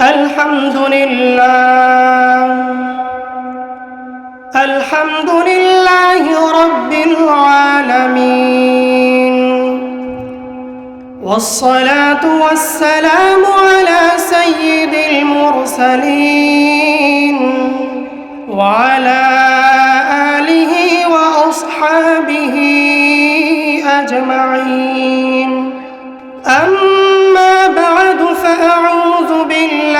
الحمد لله الحمد لله رب العالمين والصلاة والسلام على سيد المرسلين وعلى آله وأصحابه أجمعين. أما بعد فأعوذ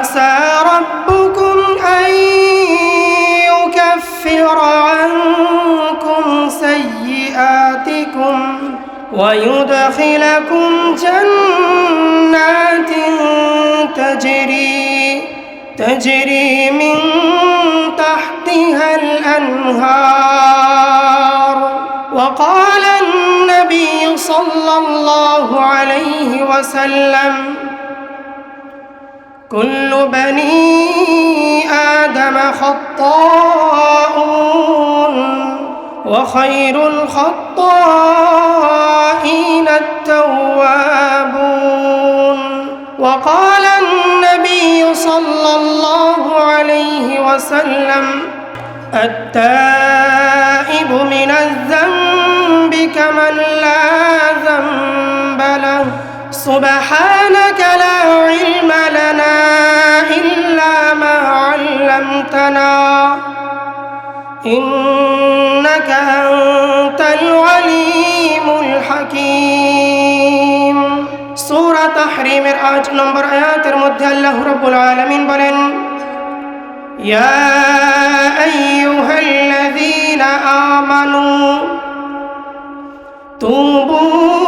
عسى ربكم أن يكفر عنكم سيئاتكم ويدخلكم جنات تجري تجري من تحتها الأنهار. وقال النبي صلى الله عليه وسلم كل بني آدم خطاؤون وخير الخطائين التوابون وقال النبي صلى الله عليه وسلم التائب من الذنب كمن لا ذنب له سبحانك لا علم لنا إلا ما علمتنا. إنك أنت العليم الحكيم. سورة تحريم الآج نمبر آيات মধ্যে الله رب العالمين بلن يا أيها الذين آمنوا توبوا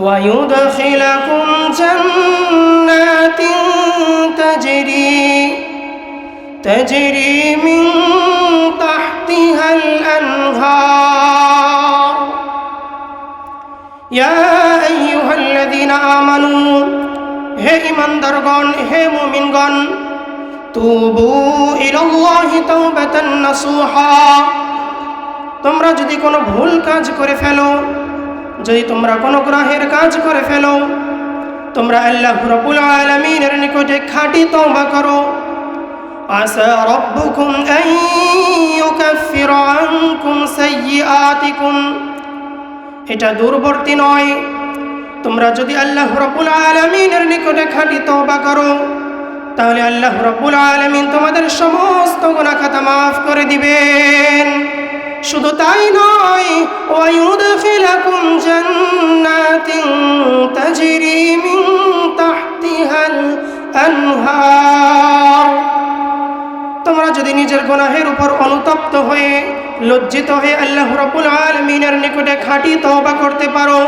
ويدخلكم جنات تجري تجري من تحتها الأنهار يا أيها الذين آمنوا হে ইমানদারগণ হে মুমিনগণ তুবু ইলাল্লাহি তাওবাতান নাসুহা তোমরা যদি কোনো ভুল কাজ করে ফেলো যদি তোমরা কোনো গ্রহের কাজ করে ফেলো, তোমরা আল্লাহ রব্বুল আলমিনের নিকটে খাঁটি তওবা করো। এটা দূরবর্তী নয়। তোমরা যদি আল্লাহ রব্বুল আলমিনের নিকটে খাঁটি তওবা করো, তাহলে আল্লাহ রব্বুল আলমিন তোমাদের সমস্ত গুনাহ খাতা মাফ করে দিবেন। শুধু তাই নয়, ওয়ায়ুদখিলাকুম জান্নাতিন তাজরি মিন তাহতিহাল আনহার। তোমরা যদি নিজের গুনাহের উপর অনুতপ্ত হয়ে, লজ্জিত হয়ে আল্লাহ রব্বুল আলমিনের নিকটে খাঁটি তওবা করতে পারো,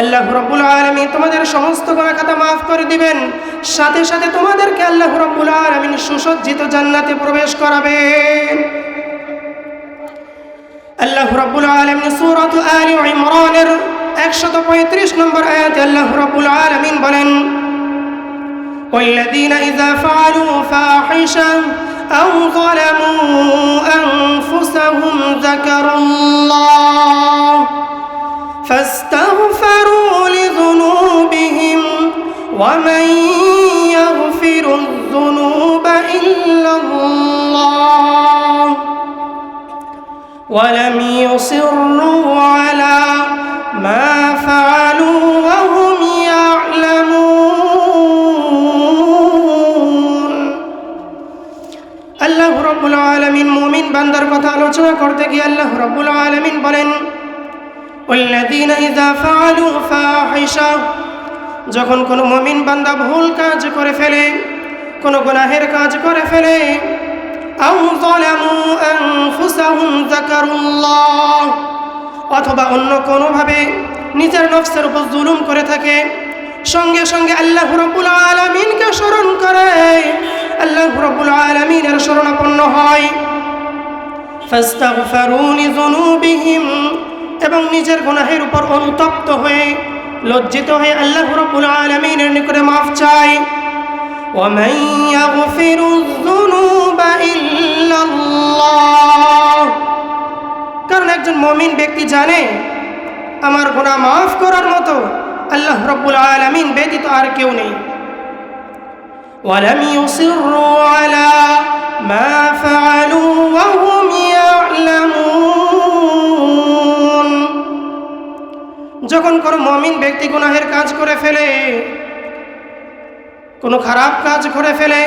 আল্লাহ রব্বুল আলমী তোমাদের সমস্ত গুনাহ খাতা মাফ করে দিবেন। সাথে সাথে তোমাদেরকে আল্লাহ রব্বুল আলমিন সুসজ্জিত জান্নাতে প্রবেশ করাবেন। আল্লাহ রব্বুল আলমিন সুরত আলী ইমরানের একশত পঁয়ত্রিশ নম্বর আয়াতে আল্লাহ রব্বুল আলমিন বলেন والذين إذا فعلوا فاحشة أو ظلموا أنفسهم ذكروا الله فاستغفروا لذنوبهم ومن يغفر الذنوب إلا الله ولم يصروا على ما فعلوا وهم يعلمون আল্লাহ রব্বুল আলমিন মুমিন বান্দার কথা আলোচনা করতে গিয়ে আল্লাহ রব্বুল আলমিন বলেন والذين إذا فعلوا فاحشة যখন কোনো মমিন বান্দা ভুল কাজ করে ফেলে কোনো গুনাহের কাজ করে ফেলে أو ظلموا أنفسهم ذكروا الله অথবা অন্য কোনোভাবে নিজের নফসের উপর জুলুম করে থাকে সঙ্গে সঙ্গে আল্লাহ রব্বুল আলমিনকে স্মরণ করে আল্লাহ রব্বুল আলমিনের শরণাপন্ন হয় ফাস্তাগফারু লিযুনুবিহিম এবং নিজের গুনাহের উপর অনুতপ্ত হয়ে লজ্জিত হয়ে আল্লাহ রব্বুল আলমিনের নিকটে মাফ চায় ومن يغفر الذنوب إلا الله কারণ একজন মমিন ব্যক্তি জানে আমার গুনাহ মাফ করার মতো আল্লাহ রব্বুল আলামিন ব্যতীত আর কেউ নেই ولم يصروا على ما فعلوا وهم يعلمون যখন কোনো মমিন ব্যক্তি গুনাহের কাজ করে ফেলে কোনো খারাপ কাজ করে ফেলে,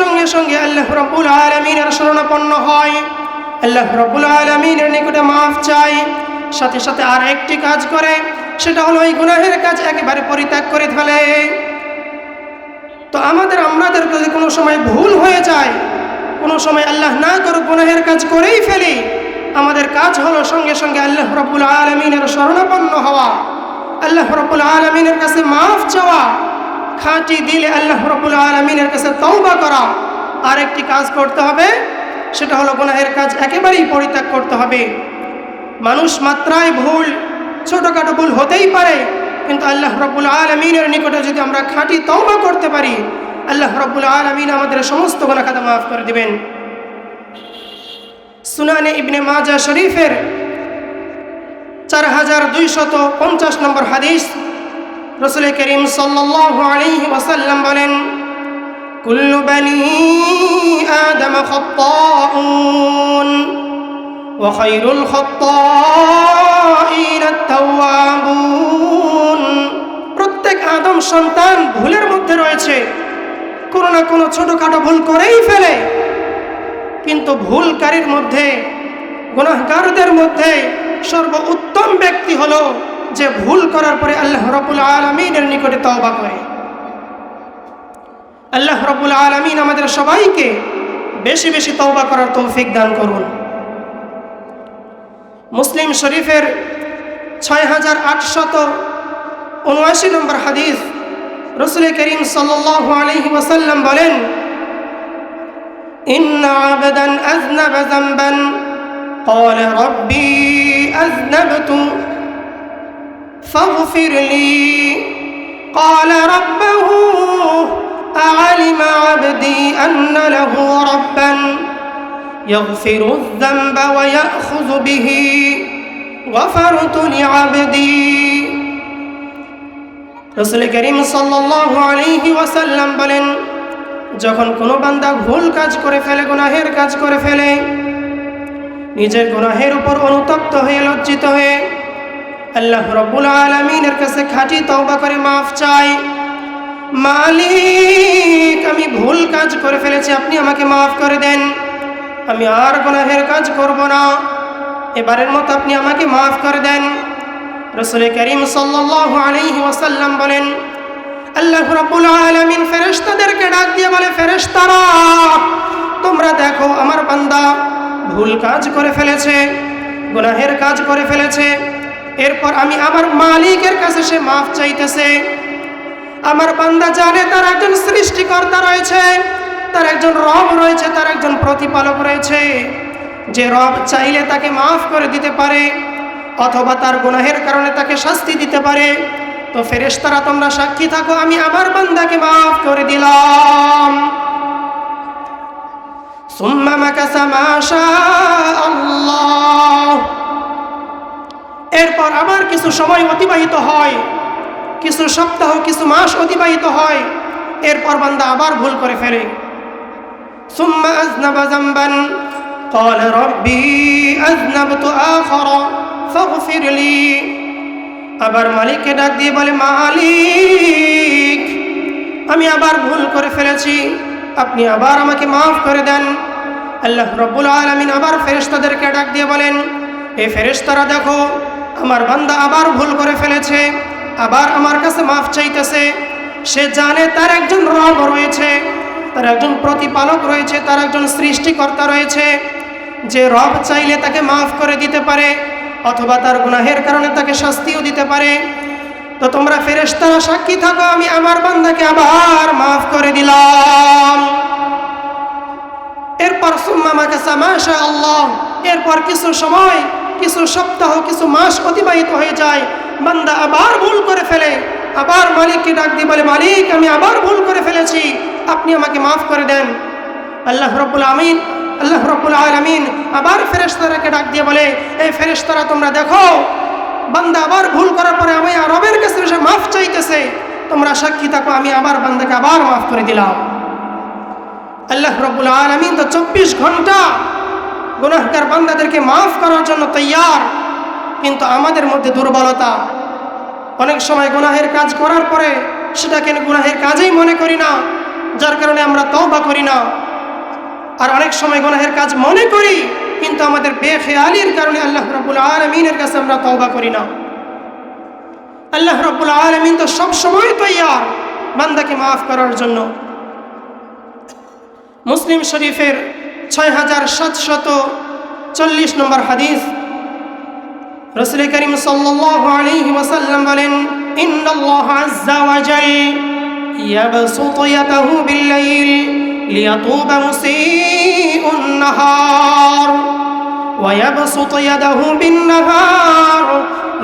সঙ্গে সঙ্গে আল্লাহ রব্বুল আলমিনের শরণাপন্ন হয়। আল্লাহ রব্বুল আলমিনের নিকটে মাফ চাই। সাথে সাথে আর একটি কাজ করে, সেটা হলো এই গুনাহের কাজ একেবারে পরিত্যাগ করে ফেলে। তো আমাদের আমাদের যদি কোনো সময় ভুল হয়ে যায়, কোনো সময় আল্লাহ না করুক গুনাহের কাজ করেই ফেলি, আমাদের কাজ হলো সঙ্গে সঙ্গে আল্লাহ রব্বুল আলমিনের শরণাপন্ন হওয়া, আল্লাহ রব্বুল আলমিনের কাছে মাফ চাওয়া খাঁটি দিলে আল্লাহ রব্বুল আলমিনের কাছে তওবা করা। আর একটি কাজ করতে হবে, সেটা হলো গুনাহের কাজ একেবারেই পরিত্যাগ করতে হবে। মানুষ মাত্রায় ভুল, ছোটোখাটো ভুল হতেই পারে, কিন্তু আল্লাহ রব্বুল আলমিনের নিকটে যদি আমরা খাঁটি তওবা করতে পারি, আল্লাহ রব্বুল আলমিন আমাদের সমস্ত গোনা খাতা মাফ করে দিবেন। সুনানে ইবনে মাজা শরীফের চার হাজার দুইশত পঞ্চাশ নম্বর হাদিস রসুল করিম ওয়াসাল্লাম বলেন প্রত্যেক আদম সন্তান ভুলের মধ্যে রয়েছে, কোনো না কোনো ছোটোখাটো ভুল করেই ফেলে। কিন্তু ভুলকারীর মধ্যে, গুনাহগারদের মধ্যে সর্ব উত্তম ব্যক্তি হলো যে ভুল করার পরে আল্লাহ রবুল আলমিনের নিকটে তওবা করে আল্লাহ রবুল আলমিন আমাদের সবাইকে বেশি বেশি তওবা করার তৌফিক দান করুন মুসলিম শরীফের ছয় হাজার আটশত উনআশি নম্বর হাদিস রসুল করিম সাল্লাল্লাহু আলাইহি ওয়াসাল্লাম বলেন إن عبدا أذنب ذنبا قال ربي أذنبت فاغفر لي قال ربه أعلم عبدي أن له ربا يغفر الذنب ويأخذ به غفرت لعبدي রসুল করিম সাল্লাল্লাহু আলাইহি ওয়াসাল্লাম বলেন যখন কোনো বান্দা ভুল কাজ করে ফেলে গুনাহের কাজ করে ফেলে নিজের গুনাহের উপর অনুতপ্ত হয়ে লজ্জিত হয়ে আল্লাহ রব্বুল আলমিনের কাছে খাঁটি তওবা করে মাফ চাই। মালিক, আমি ভুল কাজ করে ফেলেছি, আপনি আমাকে মাফ করে দেন। আমি আর গুনাহের কাজ করব না। এবারের মতো আপনি আমাকে মাফ করে দেন। রসুল করিম সাল্লাল্লাহু আলাইহি ওয়াসাল্লাম বলেন, আল্লাহ রাব্বুল আলামিন ফেরেশতাদেরকে ডাক দিয়ে বলে, ফেরেশতারা, তোমরা দেখো, আমার বান্দা ভুল কাজ করে ফেলেছে, গুনাহের কাজ করে ফেলেছে এরপর আমি আমার মালিকের কাছে সে মাফ চাইতেছে। আমার বান্দা জানে তার একজন সৃষ্টিকর্তা রয়েছে, তার একজন রব রয়েছে, তার একজন প্রতিপালক রয়েছে। যে রব চাইলে তাকে মাফ করে দিতে পারে, অথবা তার গুনাহের কারণে তাকে শাস্তি দিতে পারে। তো ফেরেশতারা, তোমরা সাক্ষী থাকো, আমি আমার বান্দাকে মাফ করে দিলাম। সুম্মা মাকাসা মাশা আল্লাহ এরপর আবার কিছু সময় অতিবাহিত হয় কিছু সপ্তাহ কিছু মাস অতিবাহিত হয় এরপর বান্দা আবার ভুল করে ফেলে সুম্মা আজনাবা জামবান قال ربي أذنبت آخر فاغفر لي আবার মালিককে ডাক দিয়ে বলে মালিক আমি আবার ভুল করে ফেলেছি আপনি আবার আমাকে মাফ করে দেন আল্লাহ রব্বুল আলমিন আবার ফেরেশতাদেরকে ডাক দিয়ে বলেন এ ফেরেশতারা দেখো আমার বান্দা আবার ভুল করে ফেলেছে, আবার আমার কাছে মাফ চাইতেছে। সে জানে তার একজন রব রয়েছে, তার একজন প্রতিপালক রয়েছে, তার একজন সৃষ্টিকর্তা রয়েছে। যে রব চাইলে তাকে মাফ করে দিতে পারে, অথবা তার গুনাহের কারণে তাকে শাস্তিও দিতে পারে। তো তোমরা ফেরেশতারা সাক্ষী থাকো, আমি আমার বান্দাকে আবার মাফ করে দিলাম। এরপর সুম্মামাকে সামাশা আল্লাহ এরপর কিছু সময়, কিছু সপ্তাহ, কিছু মাস অতিবাহিত হয়ে যায়। বান্দা আবার ভুল করে ফেলে। আবার মালিককে ডাক দিয়ে বলে, মালিক, আমি আবার ভুল করে ফেলেছি। আপনি আমাকে মাফ করে দেন। আল্লাহ রব্বুল আমিন আল্লাহ রব্বুল আলমিন আবার ফেরেশতারাকে ডাক দিয়ে বলে, এই ফেরেশতারা, তোমরা দেখো, বান্দা আবার ভুল করার পরে আমি রবের কাছে মাফ চাইতেছে। তোমরা সাক্ষী থাকো, আমি আবার বান্দাকে আবার মাফ করে দিলাম। আল্লাহ রব্বুল আলমিন তো চব্বিশ ঘণ্টা গুনাহকার বান্দাদেরকে মাফ করার জন্য তৈয়ার। কিন্তু আমাদের মধ্যে দুর্বলতা। অনেক সময় গুনাহের কাজ করার পরে সেটাকে গুনাহের কাজেই মনে করি না, যার কারণে আমরা তওবা করি না। আর অনেক সময় গুনাহের কাজ মনে করি, কিন্তু আমাদের বেখেয়ালির কারণে আল্লাহ রব্বুল আলমিনের কাছে আমরা তওবা করি না। আল্লাহ রব্বুল আলমিন তো সবসময় তৈয়ার বান্দাকে মাফ করার জন্য। মুসলিম শরীফের ছয় হাজার সাতশত চল্লিশ নম্বর হাদিস। রসুল করিম সাল্লাল্লাহু আলাইহি ওয়াসাল্লাম বলেন, ইন্নাল্লাহ আযজা ওয়া জাল ইয়াবসুতু ইয়াদাহু বিল-লাইল লিয়াতুবা মুসিউন নাহার ওয়া ইয়াবসুতু ইয়াদাহু বিন-নাহার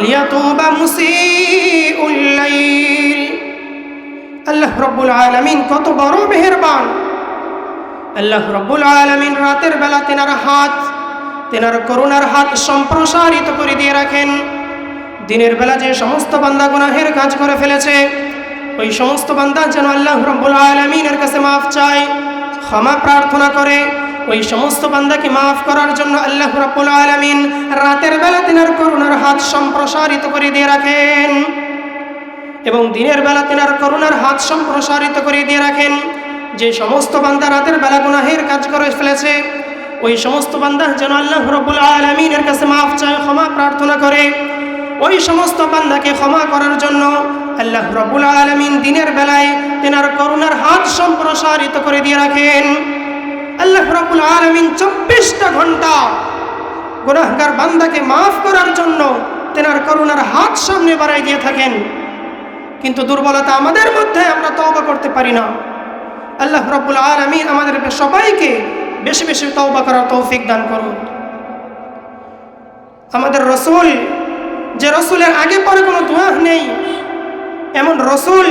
লিয়াতুবা মুসিউল লাইল আল্লাহ রাব্বুল আলামিন কত বড় মেহেরবান। আল্লাহ রব্বুল আলমিন রাতের বেলা তেনার হাত, তেনার করুণার হাত সম্প্রসারিত করে দিয়ে রাখেন। দিনের বেলা যে সমস্ত বান্দা গুনাহের কাজ করে ফেলেছে, ওই সমস্ত বান্দা যেন আল্লাহ রব্বুল আলমিনের কাছে মাফ চায়, ক্ষমা প্রার্থনা করে, ওই সমস্ত বান্দাকে মাফ করার জন্য আল্লাহ রব্বুল আলমিন রাতের বেলা তেনার করুণার হাত সম্প্রসারিত করে দিয়ে রাখেন। এবং দিনের বেলা তেনার করুণার হাত সম্প্রসারিত করে দিয়ে রাখেন। যে সমস্ত বান্দা রাতের বেলা গুনাহের কাজ করে ফেলেছে, ওই সমস্ত বান্দা যেন আল্লাহ রবুল আলমিনের কাছে মাফ চায়, ক্ষমা প্রার্থনা করে। ওই সমস্ত বান্দাকে ক্ষমা করার জন্য আল্লাহ রবুল আলমিন দিনের বেলায় তেনার করুণার হাত সম্প্রসারিত করে দিয়ে রাখেন। আল্লাহ রবুল আলমিন চব্বিশটা ঘণ্টা গুনাহগার বান্দাকে মাফ করার জন্য তেনার করুণার হাত সামনে বাড়াই দিয়ে থাকেন। কিন্তু দুর্বলতা আমাদের মধ্যে আমরা তওবা করতে পারি না। আল্লাহ রব্বুল আলমিন আমাদের সবাইকে বেশি বেশি তওবা করার তৌফিক দান করুন। আমাদের রসুল, যে রসুলের আগে পরে কোনো দোয়া নেই, এমন রসুল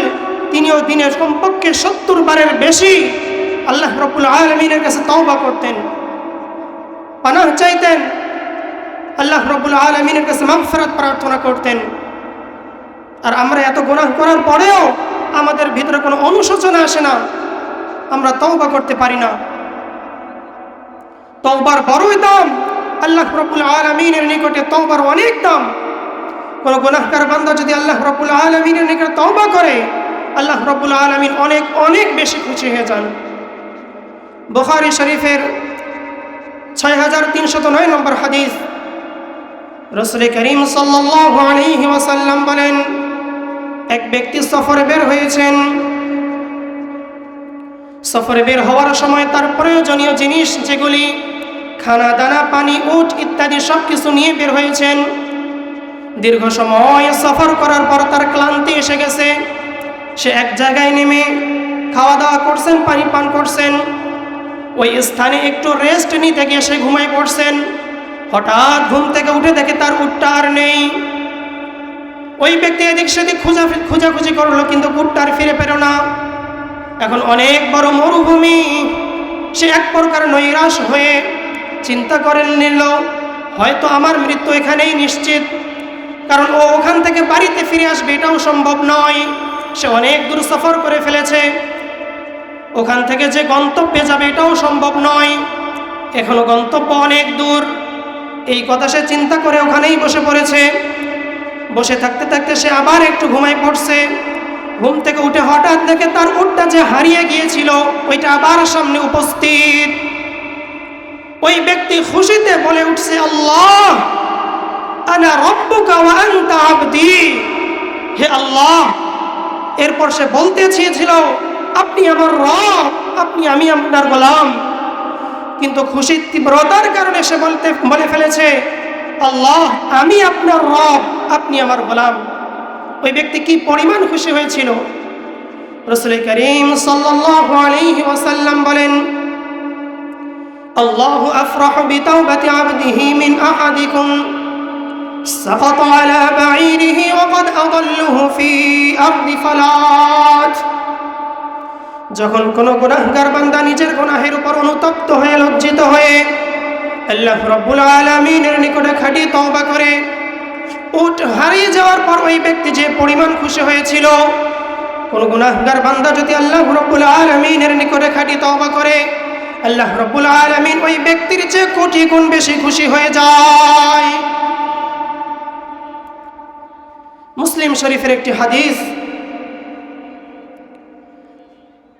তিনিও দিনে কমপক্ষে সত্তর বারের বেশি আল্লাহ রব্বুল আলমিনের কাছে তওবা করতেন, পানাহ চাইতেন, আল্লাহ রব্বুল আলমিনের কাছে মাগফিরাত প্রার্থনা করতেন। আর আমরা এত গুনাহ করার পরেও আমাদের ভিতরে কোনো অনুশোচনা আসে না। আমরা তওবা করতে পারি না। তওবার বড়ই দাম। আল্লাহ রব্বুল আলমিনের নিকটে তওবার অনেক দাম। কোনো গুনাহকার বান্দা যদি আল্লাহ রব্বুল আলমিনের নিকটে তওবা করে, আল্লাহ রব্বুল আলমিন অনেক অনেক বেশি খুশি হয়ে যান। বুখারি শরীফের ছয় হাজার তিনশত নয় নম্বর হাদিস। রসুল করিম সাল্লাল্লাহু আলাইহি ওয়াসাল্লাম বলেন, এক ব্যক্তি সফরে বের হয়েছেন। সফরে বের হওয়ার সময় তার প্রয়োজনীয় জিনিস যেগুলি, খানা, দানা, পানি, উট ইত্যাদি সব কিছু নিয়ে বের হয়েছেন। দীর্ঘ সময় সফর করার পর তার ক্লান্তি এসে গেছে। সে এক জায়গায় নেমে খাওয়া দাওয়া করছেন, পানি পান করছেন। ওই স্থানে একটু রেস্ট নিতে গিয়ে সে ঘুমায় পড়ছেন। হঠাৎ ঘুম থেকে উঠে দেখে তার উটটা আর নেই। ওই ব্যক্তি এদিক সেদিক খোঁজা খোঁজাখুঁজি করল, কিন্তু উটটা আর ফিরে পেল না। এখন অনেক বড় মরুভূমি। সে এক প্রকার নৈরাশ হয়ে চিন্তা করেন নিল, হয়তো আমার মৃত্যু এখানেই নিশ্চিত। কারণ ও ওখান থেকে বাড়িতে ফিরে আসবে, এটাও সম্ভব নয়। সে অনেক দূর সফর করে ফেলেছে। ওখান থেকে যে গন্তব্যে যাবে, এটাও সম্ভব নয়। এখনও গন্তব্য অনেক দূর। এই কথা সে চিন্তা করে ওখানেই বসে পড়েছে। বসে থাকতে থাকতে সে আবার একটু ঘুমাই পড়ছে। ঘুম থেকে উঠে হঠাৎ দেখে তার উটটা যে হারিয়ে গিয়েছিল, ওইটা আবার সামনে উপস্থিত। ওই ব্যক্তি খুশিতে বলে উঠছে, আল্লাহ, আনা রব্বুকা ওয়া আনতা আবদি। হে আল্লাহ, এরপর সে বলতে চেয়েছিল, আপনি আমার রব, আপনি আমি আপনার গোলাম। কিন্তু খুশির তীব্রতার কারণে সে বলতে, বলে ফেলেছে, আল্লাহ, আমি আপনার রব, আপনি আমার গোলাম। ওই ব্যক্তি কি পরিমাণ খুশি হয়েছিল রসুল করিম সাল্লাল্লাহু আলাইহি ওয়াসাল্লাম বলেন আল্লাহ আফরাহু বিতাওবাতি আবদিহি মিন আহাদিকুম سقط على بعيره وقد أضله في أرض فلات যখন কোন গুনাহগার বান্দা নিজের গুনাহের উপর অনুতপ্ত হয়ে লজ্জিত হয়ে আল্লাহ রব্বুল আলমিনের নিকটে খাটিয়ে তওবা করে উট হারিয়ে যাওয়ার পর ওই ব্যক্তি যে পরিমাণ খুশি হয়েছিল, কোন গুনাহগার বান্দা যদি আল্লাহ রব্বুল আলমিনের নিকটে খাটি তওবা করে, আল্লাহ রব্বুল আলমিন ওই ব্যক্তির চেয়ে কোটি গুণ বেশি খুশি হয়ে যায়। মুসলিম শরীফের একটি হাদিস,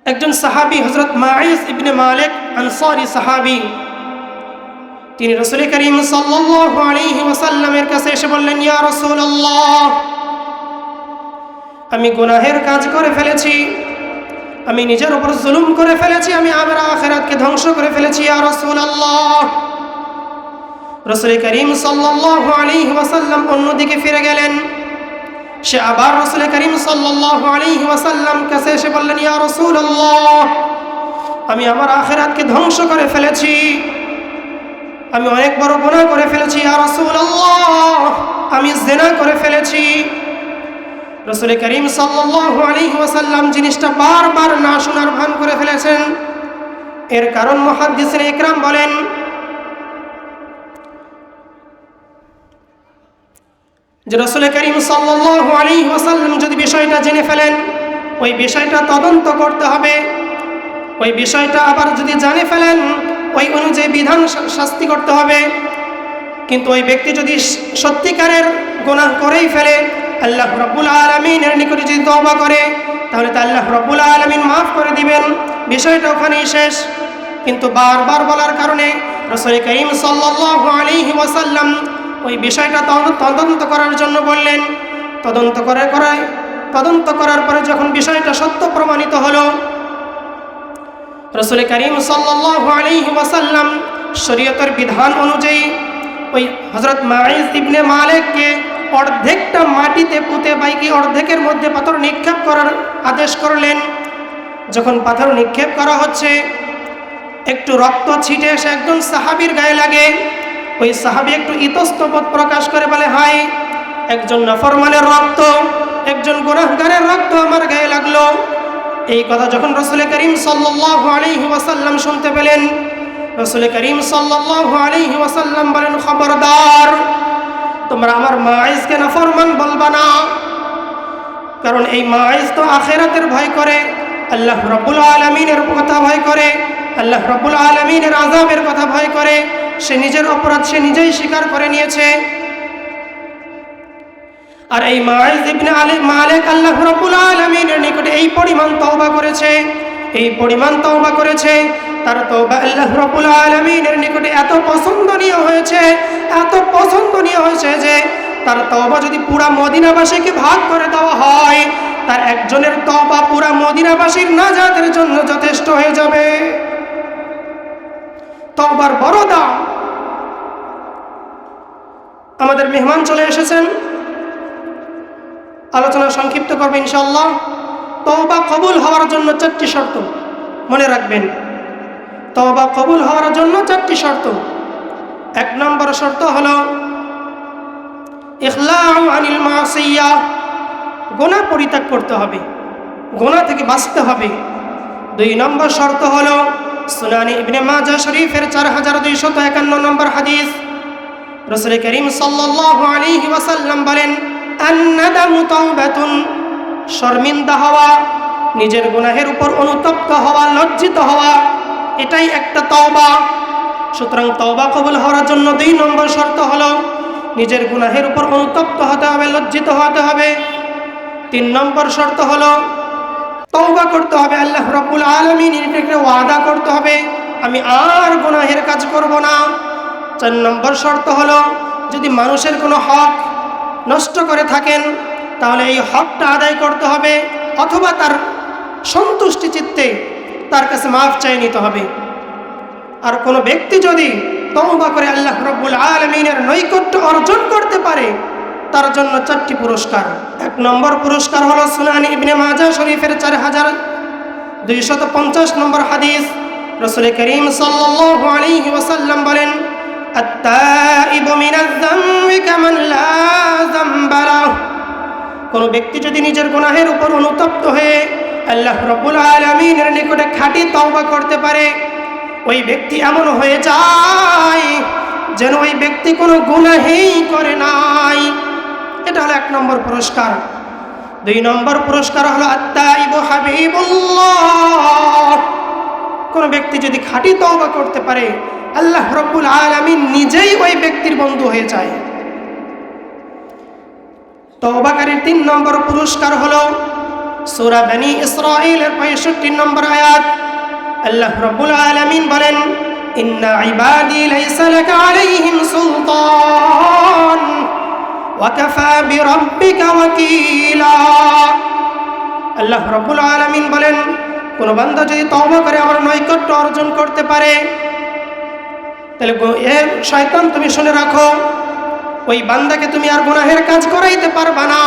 একজন সাহাবি হজরত মাইস ইবনে মালিক আনসারি সাহাবি তিনি রসুল করিম ওয়াসাল্লামের কাছে এসে বললেন আমি গুনাহের কাজ করে ফেলেছি, আমি নিজের উপর জুলুম করে ফেলেছি, আমি আমার আখেরাতকে ধ্বংস করে ফেলেছি, ইয়া রসুল করিম ওয়াসাল্লাম অন্যদিকে ফিরে গেলেন। সে আবার রসুল করিম ওয়াসাল্লাম কাছে এসে বললেন আমি আমার আখেরাতকে ধ্বংস করে ফেলেছি আমি অনেক বড় গুণা করে ফেলেছি আর রাসূলুল্লাহ। আমি জেনা করে ফেলেছি। রসুল করিম সাল্লাল্লাহু আলাইহি ওয়াসাল্লাম জিনিসটা বারবার না শোনার ভান করে ফেলেছেন। এর কারণ মুহাদ্দিসিন ইকরাম বলেন, যে রসুল করিম আলাইহি ওয়াসাল্লাম যদি বিষয়টা জেনে ফেলেন, ওই বিষয়টা তদন্ত করতে হবে। ওই বিষয়টা আবার যদি জানে ফেলেন ওই অনুযায়ী বিধান শাস্তি করতে হবে। কিন্তু ওই ব্যক্তি যদি সত্যিকারের গুনাহ করেই ফেলে, আল্লাহ রব্বুল আলমিনের নিকটে যদি তওবা করে, তাহলে তা আল্লাহ রব্বুল আলমিন মাফ করে দিবেন। বিষয়টা ওখানেই শেষ। কিন্তু বারবার বলার কারণে রসুল করিম আলাইহি ওয়াসাল্লাম ওই বিষয়টা তদ- তদন্ত করার জন্য বললেন। তদন্ত করে করায় তদন্ত করার পরে যখন বিষয়টা সত্য প্রমাণিত হলো রসুল করিম ওয়াসাল্লাম শরীয়তের বিধান অনুযায়ী ওই হজরত মাইজ ইবনে মালিককে অর্ধেকটা মাটিতে পুঁতে বাইকে অর্ধেকের মধ্যে পাথর নিক্ষেপ করার আদেশ করলেন। যখন পাথর নিক্ষেপ করা হচ্ছে, একটু রক্ত ছিটে এসে একজন সাহাবীর গায়ে লাগে। ওই সাহাবি একটু ইতস্তবোধ প্রকাশ করে বলে হাই একজন নফরমানের রক্ত, একজন গুনাহগারের রক্ত আমার গায়ে লাগল। এই কথা যখন রসুল করিম ওয়াসাল্লাম শুনতে পেলেন, রসুল করিম ওয়াসাল্লাম বলেন, খবরদার, তোমরা আমার মাইজকে নফরমান বলবা না। কারণ এই মাইজ তো আখেরাতের ভয় করে, আল্লাহ রব্বুল আলমিনের কথা ভয় করে, আল্লাহ রব্বুল আলমিনের আজাবের কথা ভয় করে। সে নিজের অপরাধ সে নিজেই স্বীকার করে নিয়েছে। আর এই মাইজ ইবনে আলী, মালিক আল্লাহ রব্বুল আলমিনের নিকটে এই পরিমাণ তওবা করেছে। এই পরিমাণ তওবা করেছে। তার তওবা আল্লাহ রব্বুল আলমিনের নিকটে এত পছন্দনীয় হয়েছে, এত পছন্দনীয় হয়েছে যে তার তওবা যদি পুরা মদিনাবাসীকে ভাগ করে দেওয়া হয়, তার একজনের তওবা পুরা মদিনাবাসীর নাজাতের জন্য যথেষ্ট হয়ে যাবে। তওবার বড় দাম আমাদের মেহমান চলে এসেছেন। আলোচনা সংক্ষিপ্ত করবে ইনশাল্লাহ তওবা কবুল হওয়ার জন্য চারটি শর্ত মনে রাখবেন। তওবা কবুল হওয়ার জন্য চারটি শর্ত। এক নম্বর শর্ত হল, ইখলাউ আনিল মাসিয়া গোনা পরিত্যাগ করতে হবে গোনা থেকে বাঁচতে হবে। দুই নম্বর শর্ত হল, সুনানি ইবনে মাজা শরীফের চার হাজার দুইশত একান্ন নম্বর হাদিস, রসুল করিম সাল্লাল্লাহু আলাইহি ওয়াসাল্লাম বলেন শর্মিন্দা হওয়া, নিজের গুনাহের উপর অনুতপ্ত হওয়া, লজ্জিত হওয়া, এটাই একটা তওবা। সুতরাং তওবা কবুল হওয়ার জন্য দুই নম্বর শর্ত হলো, নিজের গুনাহের উপর অনুতপ্ত হতে হবে, লজ্জিত হতে হবে। তিন নম্বর শর্ত হলো, তওবা করতে হবে, আল্লাহ রব্বুল আলমিনের থেকে ওয়াদা করতে হবে, আমি আর গুনাহের কাজ করব না। চার নম্বর শর্ত হলো, যদি মানুষের কোনো হক নষ্ট করে থাকেন, তাহলে এই হকটা আদায় করতে হবে, অথবা তার সন্তুষ্টি চিত্তে তার কাছে মাফ চাই নিতে হবে। আর কোনো ব্যক্তি যদি তওবা করে আল্লাহ রব্বুল আলমিনের নৈকট্য অর্জন করতে পারে, তার জন্য চারটি পুরস্কার। এক নম্বর পুরস্কার হলো সুনানি ইবনে মাজা শরীফের চার হাজার দুইশত পঞ্চাশ নম্বর হাদিস। রসুল করিম সাল্লাল্লাহু আলাইহি ওয়াসাল্লাম বলেন কোনো ব্যক্তি যদি নিজের গুনাহের উপর অনুতপ্ত হয়ে আল্লাহ রব্বুল আলমিনের নিকটে খাঁটি তওবা করতে পারে, ওই ব্যক্তি এমন হয়ে যায় যেন ওই ব্যক্তি কোনো গুনাহেই করে নাই। এটা হলো এক নম্বর পুরস্কার। দুই নম্বর পুরস্কার হলো আত্মাইব হাবিবুল্লাহ। কোনো ব্যক্তি যদি খাঁটি তওবা করতে পারে আল্লাহ রব্বুল আলমিন নিজেই ওই ব্যক্তির বন্ধু হয়ে যায়। তওবাকারীর তিন নম্বর পুরস্কার হলো সূরা বনি ইসরাঈলের 65 নম্বর আয়াত। আল্লাহ রাব্বুল আলামিন বলেন, ইন্না ইবাদি ওয়াকিলা। আল্লাহ রাব্বুল আলামিন বলেন, কোন যদি তওবা করে আমার নৈকট্য অর্জন করতে পারে তাহলে গো- এ শয়তান তুমি শুনে রাখো ওই বান্দাকে তুমি আর গুনাহের কাজ করাইতে পারবা না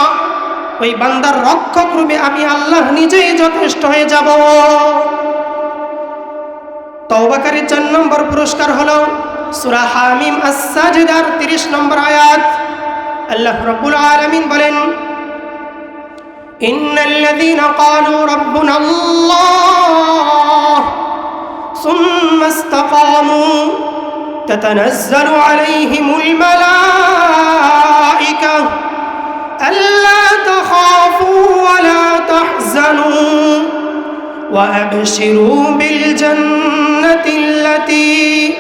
ওই বান্দার রক্ষক রূপে আমি আল্লাহ নিজেই যথেষ্ট হয়ে যাব তওবাকারী চার নম্বর পুরস্কার হলো সূরা হামিম আস-সাজদার 30 নম্বর আয়াত আল্লাহ রাব্বুল আলামিন বলেন ইন্নাল্লাযীনা ক্বালু রাব্বুনা আল্লাহ ثم استقاموا تتنزل عليهم الملائكة. ألا تخافوا ولا تحزنوا. وأبشروا بالجنة التي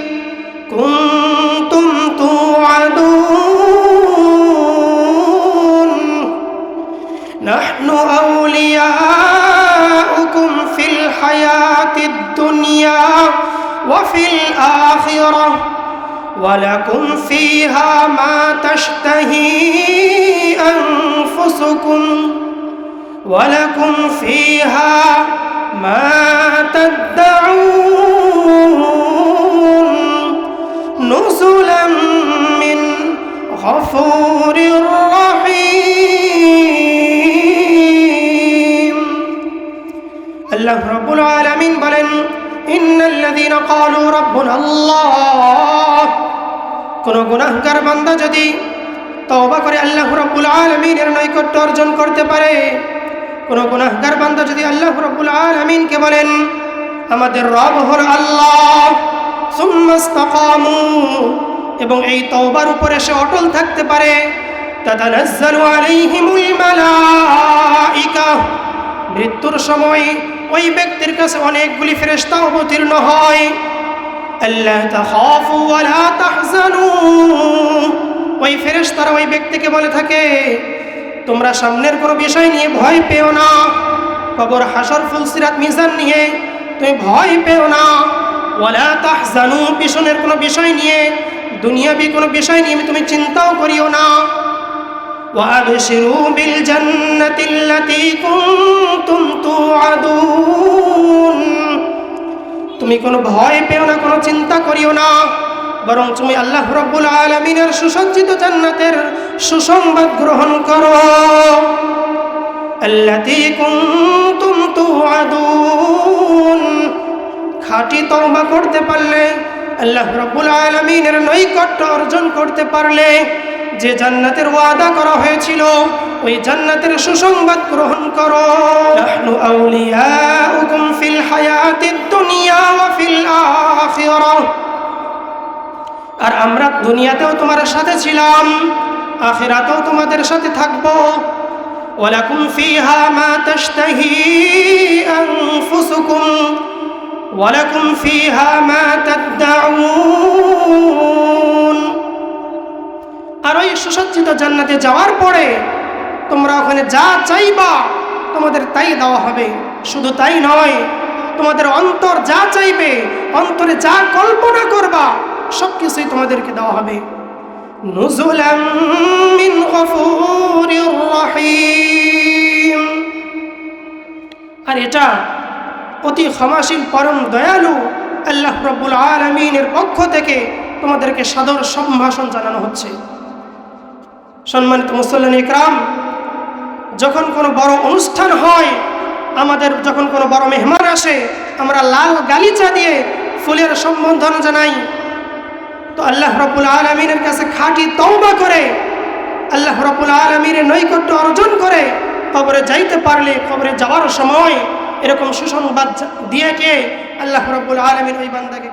كنتم توعدون. نحن أولياؤكم في الحياة الدنيا وفي الآخرة. ولكم فيها ما تشتهي أنفسكم ولكم فيها ما تدعون نزلا من غفور رحيم الله رب العالمين بلن إن الذين قالوا ربنا الله কোন গুনাহগার বান্দা যদি তওবা করে আল্লাহ রব্বুল আলামিনের নৈকট্য অর্জন করতে পারে, কোন গুনাহগার বান্দা যদি আল্লাহ রব্বুল আলামিনকে বলেন, আমাদের রব হল আল্লাহ এবং এই তওবার উপরে সে অটল থাকতে পারে মৃত্যুর সময় ওই ব্যক্তির কাছে অনেকগুলি ফেরেশতা অবতীর্ণ হয়। আল্লাহ তাখাফু ওয়ালা তাহজানু ওই ফেরেশতারা ওই ব্যক্তিকে বলে থাকে তোমরা সামনের কোনো বিষয় নিয়ে ভয় পেও না কবর হাসর ফুলসিরাত মিজান নিয়ে তুমি ভয় পেও না ওয়ালা তাহজানু পিছনের কোনো বিষয় নিয়ে দুনিয়াবি কোনো বিষয় নিয়ে তুমি চিন্তাও করিও না وأبشروا بالجنة التي كنتم توعدون তুমি কোনো ভয় পেও না, কোনো চিন্তা করিও না। বরং তুমি আল্লাহ রব্বুল আলমিনের সুসজ্জিত জান্নাতের সুসংবাদ গ্রহণ করো। খাঁটি তওবা করতে পারলে, আল্লাহ রব্বুল আলমিনের নৈকট্য অর্জন করতে পারলে, যে জান্নাতের ওয়াদা করা হয়েছিল ওই জান্নাতের সুসংবাদ গ্রহণ করো। নাহনু আউলিয়াউকুম ফিল হায়াতিদ দুনিয়া ওয়া ফিল আখিরাহ আর আমরা দুনিয়াতেও তোমার সাথে ছিলাম, আখিরাতেও তোমাদের সাথে থাকব। ওয়ালাকুম ফিহা মা তাশতাহি আনফুসুকুম, ওয়ালাকুম ফিহা মা তাদউন আর ওই সুসজ্জিত জান্নাতে যাওয়ার পরে তোমরা ওখানে যা চাইবা, তোমাদের তাই দেওয়া হবে। শুধু তাই নয়, তোমাদের অন্তর যা চাইবে, অন্তরে যা কল্পনা করবা সব কিছুই তোমাদেরকে দেওয়া হবে। আর এটা অতি ক্ষমাসীন পরম দয়ালু আল্লাহ রব্বুল আলমিনের পক্ষ থেকে তোমাদেরকে সাদর সম্ভাষণ জানানো হচ্ছে। সম্মানিত মুসল্লান ইকরাম যখন কোনো বড় অনুষ্ঠান হয়, আমাদের যখন কোনো বড় মেহমান আসে, আমরা লাল গালিচা দিয়ে ফুলের সম্বোধনা জানাই। তো আল্লাহ রব্বুল আলমিনের কাছে খাঁটি তওবা করে, আল্লাহ রব্বুল আলমিনের নৈকট্য অর্জন করে, কবরে যাইতে পারলে কবরে যাওয়ার সময় এরকম সুসংবাদ দিয়ে কে আল্লাহ রব্বুল আলমিন ওই বান্দাকে